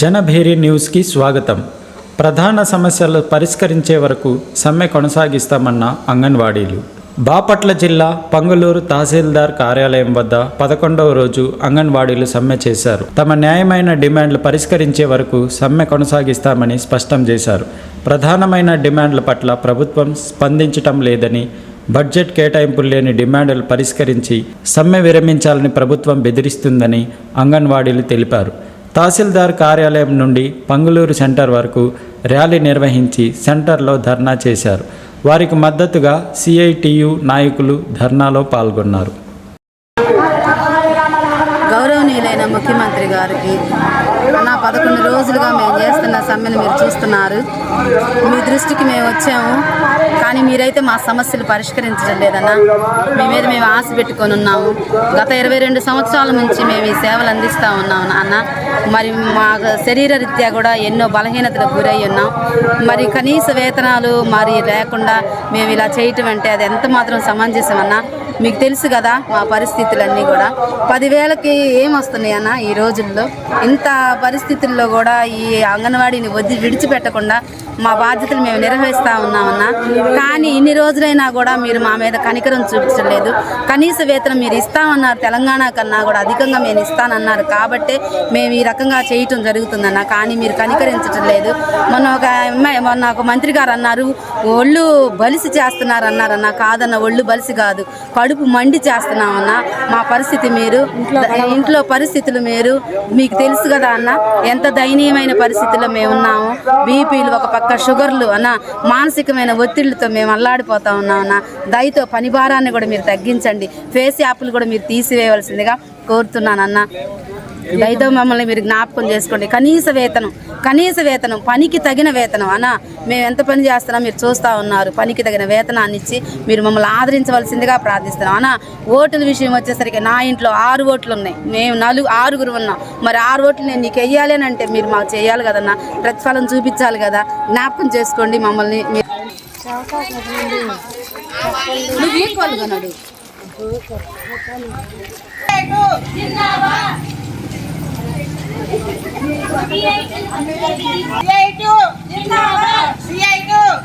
జనభేరి న్యూస్కి స్వాగతం. ప్రధాన సమస్యలు పరిష్కరించే వరకు సమ్మె కొనసాగిస్తామన్న అంగన్వాడీలు. బాపట్ల జిల్లా పంగులూరు తహసీల్దార్ కార్యాలయం వద్ద పదకొండవ రోజు అంగన్వాడీలు సమ్మె చేశారు. తమ న్యాయమైన డిమాండ్లు పరిష్కరించే వరకు సమ్మె కొనసాగిస్తామని స్పష్టం చేశారు. ప్రధానమైన డిమాండ్ల పట్ల ప్రభుత్వం స్పందించటం లేదని బడ్జెట్ కేటాయింపులు లేని డిమాండ్లు పరిష్కరించి సమ్మె విరమించాలని ప్రభుత్వం బెదిరిస్తుందని అంగన్వాడీలు తెలిపారు. తహసీల్దార్ కార్యాలయం నుండి పంగులూరు సెంటర్ వరకు ర్యాలీ నిర్వహించి సెంటర్లో ధర్నా చేశారు. వారికి మద్దతుగా సిఐటియు నాయకులు ధర్నాలో పాల్గొన్నారు. గౌరవనీయులైన ముఖ్యమంత్రి గారికి నా పదకొండు రోజులుగా మేము చేస్తున్న సమ్మెను మీరు చూస్తున్నారు. మీ దృష్టికి మేము వచ్చాము. కానీ మీరైతే మా సమస్యలు పరిష్కరించడం లేదన్నా. మీ మీద మేము ఆశ పెట్టుకొని ఉన్నాము. గత ఇరవై రెండు సంవత్సరాల నుంచి మేము ఈ సేవలు అందిస్తూ ఉన్నాము నాన్న మరి మా శరీర రీత్యా కూడా ఎన్నో బలహీనతలకు గురై ఉన్నాం. మరి కనీస వేతనాలు మరి లేకుండా మేము ఇలా చేయటం అంటే అది ఎంత మాత్రం సమంజసం అన్నా. మీకు తెలుసు కదా మా పరిస్థితులన్నీ కూడా. పదివేలకి ఏం వస్తున్నాయి అన్న ఈ రోజుల్లో? ఇంత పరిస్థితుల్లో కూడా ఈ అంగన్వాడీని వదిలి విడిచిపెట్టకుండా మా బాధ్యతలు మేము నిర్వహిస్తూ ఉన్నామన్నా కానీ ఇన్ని రోజులైనా కూడా మీరు మా మీద కనికరం చూపించలేదు కనీస వేతనం మీరు ఇస్తామన్నారు తెలంగాణ కన్నా కూడా అధికంగా మేము ఇస్తానన్నారు కాబట్టే మేము ఈ రకంగా చేయటం జరుగుతుందన్న. కానీ మీరు కనికరించటం లేదు. మొన్న ఒక అమ్మాయి మొన్న ఒక మంత్రి గారు అన్నారు ఒళ్ళు బలిసి చేస్తున్నారు అన్నారన్న కాదన్న ఒళ్ళు బలిసి కాదు. కడుపు మండి చేస్తున్నామన్న మా పరిస్థితి మీరు ఇంట్లో పరిస్థితులు మీరు మీకు తెలుసు కదా అన్న. ఎంత దయనీయమైన పరిస్థితుల్లో మేము ఉన్నాము బీపీలు ఒక పక్క షుగర్లు అన్న. మానసికమైన ఒత్తిళ్ళతో మేము అల్లాడిపోతా ఉన్నాం అన్న. దయతో పని భారాన్ని కూడా మీరు తగ్గించండి. ఫేస్ యాప్లు కూడా మీరు తీసివేయవలసిందిగా కోరుతున్నాను అన్న దయతో మమ్మల్ని మీరు జ్ఞాపకం చేసుకోండి. కనీస వేతనం కనీస వేతనం పనికి తగిన వేతనం. అన్న మేము ఎంత పని చేస్తున్నాం మీరు చూస్తూ ఉన్నారు. పనికి తగిన వేతనాన్ని ఇచ్చి మీరు మమ్మల్ని ఆదరించవలసిందిగా ప్రార్థిస్తున్నాం. అన్న ఓటుల విషయం వచ్చేసరికి నా ఇంట్లో ఆరు ఓట్లు ఉన్నాయి. మేము నలుగు ఆరుగురు ఉన్నాం. మరి ఆరు ఓట్లు నేను నీకు వెయ్యాలి అని అంటే మీరు మాకు చేయాలి కదన్న. ప్రతిఫలం చూపించాలి కదా. జ్ఞాపకం చేసుకోండి మమ్మల్ని. మీరు సిఐ నడు. CI2 జిందాబాద్ CI2 జిందాబాద్